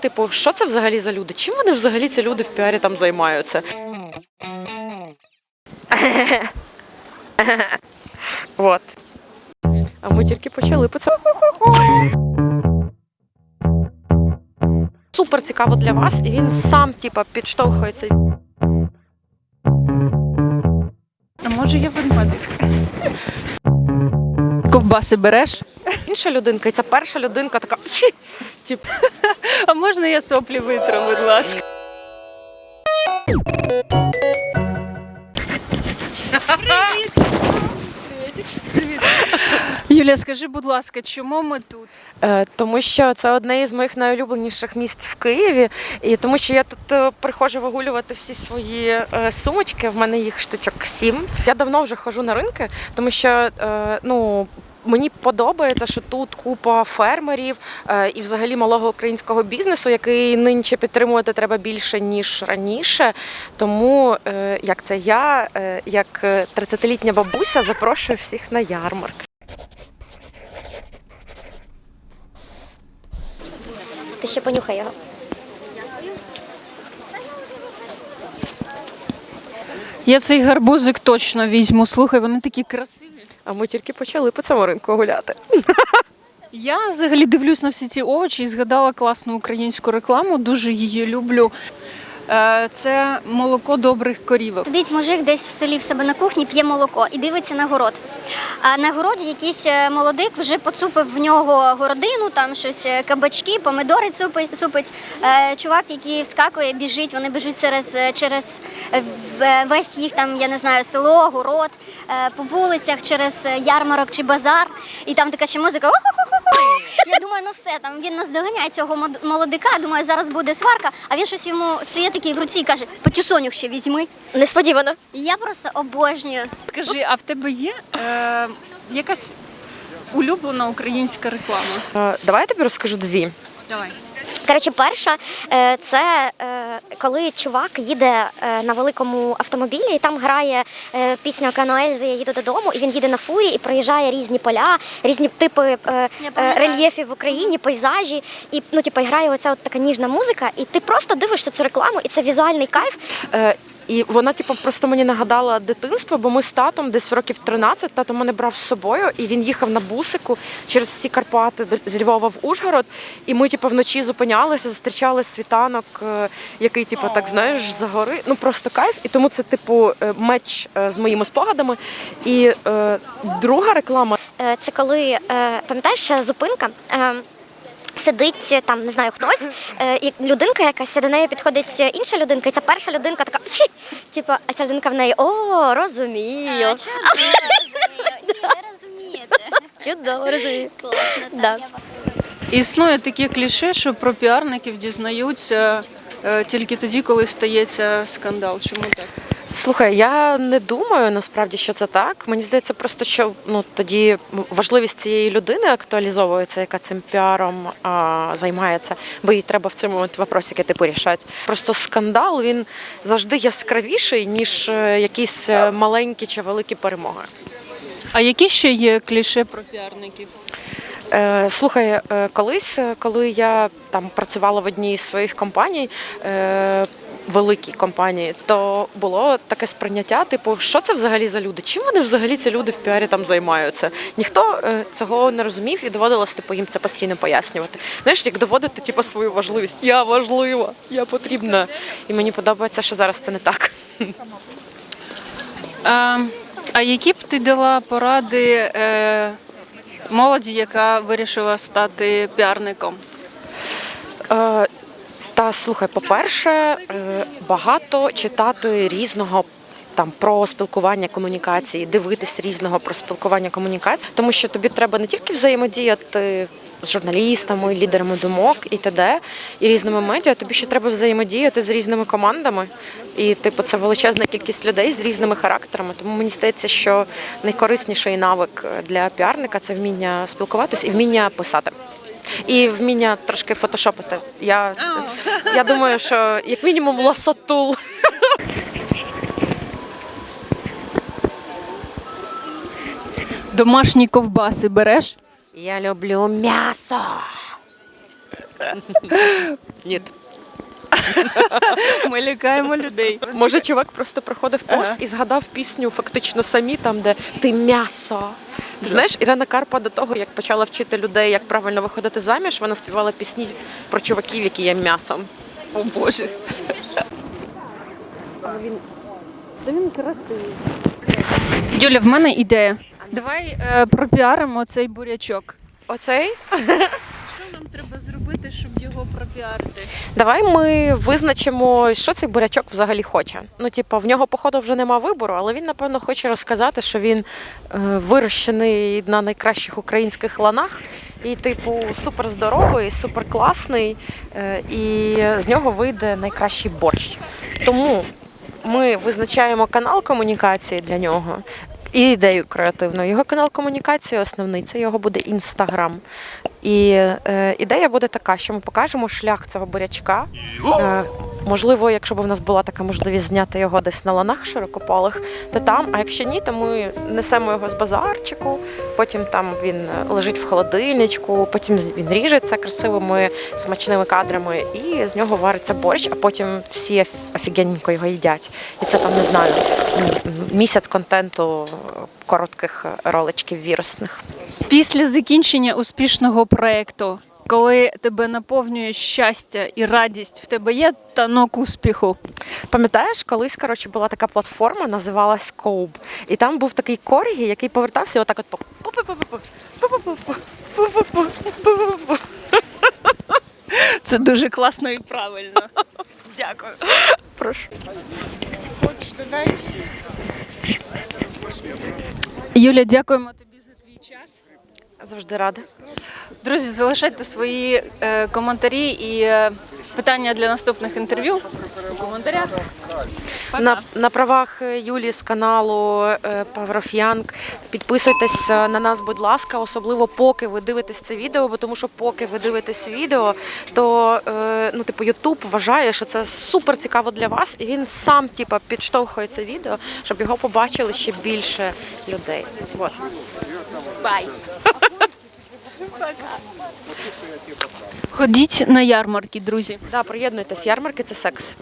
Типу, що це взагалі за люди? Чим вони взагалі ці люди в піарі там займаються? Вот. А ми тільки почали по. Супер цікаво для вас, і він сам, типа, підштовхується. А може я ведмедик? Ковбаси береш? Інша людинка, і ця перша людинка така. «Чі!» А можна я соплі витру, будь ласка? Юля, скажи, будь ласка, чому ми тут? Е, Тому що це одне із моїх найулюбленіших місць в Києві, і тому що я тут е, приходжу вигулювати всі свої е, сумочки. В мене їх штучок сім. Я давно вже ходжу на ринки, тому що е, ну. Мені подобається, що тут купа фермерів е, і взагалі малого українського бізнесу, який нинче підтримувати треба більше ніж раніше. Тому е, як це я, е, як е, 30-літня бабуся, запрошую всіх на ярмарк. Ти ще понюхай його. Я цей гарбузик точно візьму. Слухай, вони такі красиві. А ми тільки почали по цьому ринку гуляти. Я взагалі дивлюсь на всі ці овочі і згадала класну українську рекламу, дуже її люблю. Е, Це молоко добрих корівок. Сидить мужик десь в селі в себе на кухні, п'є молоко і дивиться на город. А на городі якийсь е, молодик вже поцупив в нього городину, там щось е, кабачки, помидори цупить. Чувак, який вскакує, біжить, вони біжуть через, через весь їх там, я не знаю, село, город, по вулицях, через ярмарок чи базар. І там така ще музика. Я думаю, ну все, там він наздоганяє цього молодика. Думаю, зараз буде сварка, а він щось йому сує такий в руці і каже: Патюсоню ще візьми. Несподівано. Я просто обожнюю. Скажи, а в тебе є е, якась улюблена українська реклама? Е, Давай я тобі розкажу дві. Давай. Коротше, перша е, це е, коли чувак їде е, на великому автомобілі, і там грає пісня Каноельзи Я їду додому, і він їде на фурі і проїжджає різні поля, різні типи рельєфів в Україні, пейзажі. І ну, типу, грає оця от така ніжна музика, і ти просто дивишся цю рекламу, і це візуальний кайф. І вона, типу, просто мені нагадала дитинство, бо ми з татом десь в років 13 тато мене брав з собою, і він їхав на бусику через всі Карпати з Львова в Ужгород. І ми, типу, вночі зупинялися, зустрічали світанок, е, який, типу, так знаєш, за гори. Ну просто кайф. І тому це, типу, е, меч е, з моїми спогадами. І е, друга реклама Це коли пам'ятаєш зупинка. Сидить е, там, не знаю, хтось, е, і людинка якась, до неї підходить е, інша людинка, і ця перша людинка така, типу, а ця людинка в неї о, розумію. Чудово, розумію. Да. Існує таке кліше, що про піарників дізнаються е, тільки тоді, коли стається скандал. Чому так? Слухай, я не думаю насправді, що це так. Мені здається, просто що ну тоді важливість цієї людини актуалізовується, яка цим піаром а, займається, бо їй треба в цьому от вопросики типу рішати. Просто скандал він завжди яскравіший, ніж е, якісь е, маленькі чи великі перемоги. А які ще є кліше про піарників? Е, слухай, колись, коли я там працювала в одній з своїх компаній. Е, Великій компанії, то було таке сприйняття, типу, що це взагалі за люди? Чим вони взагалі ці люди в піарі там займаються? Ніхто е, цього не розумів і доводилось типу, їм це постійно пояснювати. Знаєш, як доводити типу, свою важливість. Я важлива, я потрібна. І мені подобається, що зараз це не так. А, а які б ти дала поради е, молоді, яка вирішила стати піарником? Слухай, по-перше, е, багато читати різного. Там про спілкування комунікації, дивитись різного про спілкування комунікації, тому що тобі треба не тільки взаємодіяти з журналістами, лідерами думок і т.д. і різними медіа, тобі ще треба взаємодіяти з різними командами. І, типу, це величезна кількість людей з різними характерами. Тому мені здається, що найкорисніший навик для піарника це вміння спілкуватись і вміння писати. І вміння трошки фотошопити. Я, я думаю, що як мінімум ласотул. Домашні ковбаси береш? Я люблю м'ясо. Ні. Ми лякаємо людей. Може, чувак просто проходив Ага. і згадав пісню фактично самі, там, де ти м'ясо. Ти знаєш, Ірина Карпа до того, як почала вчити людей, як правильно виходити заміж, вона співала пісні про чуваків, які є м'ясом. О Боже. Та він красивий. Юля, в мене ідея. Давай е, пропіаримо цей бурячок. Оцей? Що нам треба зробити, щоб його пропіарити? Давай ми визначимо, що цей бурячок взагалі хоче. Ну, типу, в нього, походу, вже нема вибору, але він, напевно, хоче розказати, що він е, вирощений на найкращих українських ланах і, типу, супер здоровий, супер класний, е, і з нього вийде найкращий борщ. Тому ми визначаємо канал комунікації для нього. І ідею креативну. Його канал комунікації основний це його буде інстаграм. І е, ідея буде така, що ми покажемо шлях цього бурячка. Е, можливо, якщо б в нас була така можливість зняти його десь на ланах широкополих, то там. А якщо ні, то ми несемо його з базарчику. Потім там він е, лежить в холодильничку, потім він ріжеться красивими смачними кадрами, і з нього вариться борщ, а потім всі оф- офігенненько його їдять. І це там не знаю місяць контенту коротких роличків вірусних. Після закінчення успішного проєкту, коли тебе наповнює щастя і радість, в тебе є танок успіху. Пам'ятаєш, колись коротше була така платформа, називалась Коуб, і там був такий коргі, який повертався отак от. Це дуже класно і правильно. Дякую. Прошу. Юля, дякуємо тобі за твій час. Завжди рада. Друзі, залишайте свої е, коментарі і е, питання для наступних інтерв'ю у коментарях. На, на правах е, Юлі з каналу of підписуйтесь на нас, будь ласка, особливо поки ви дивитесь це відео, бо тому що поки ви дивитесь відео, то ну, типу, Ютуб вважає, що це супер цікаво для вас, і він сам типу, підштовхує це відео, щоб його побачили ще більше людей. Вот. Ходіть на ярмарки, друзі. Да, приєднуйтесь, ярмарки це секс.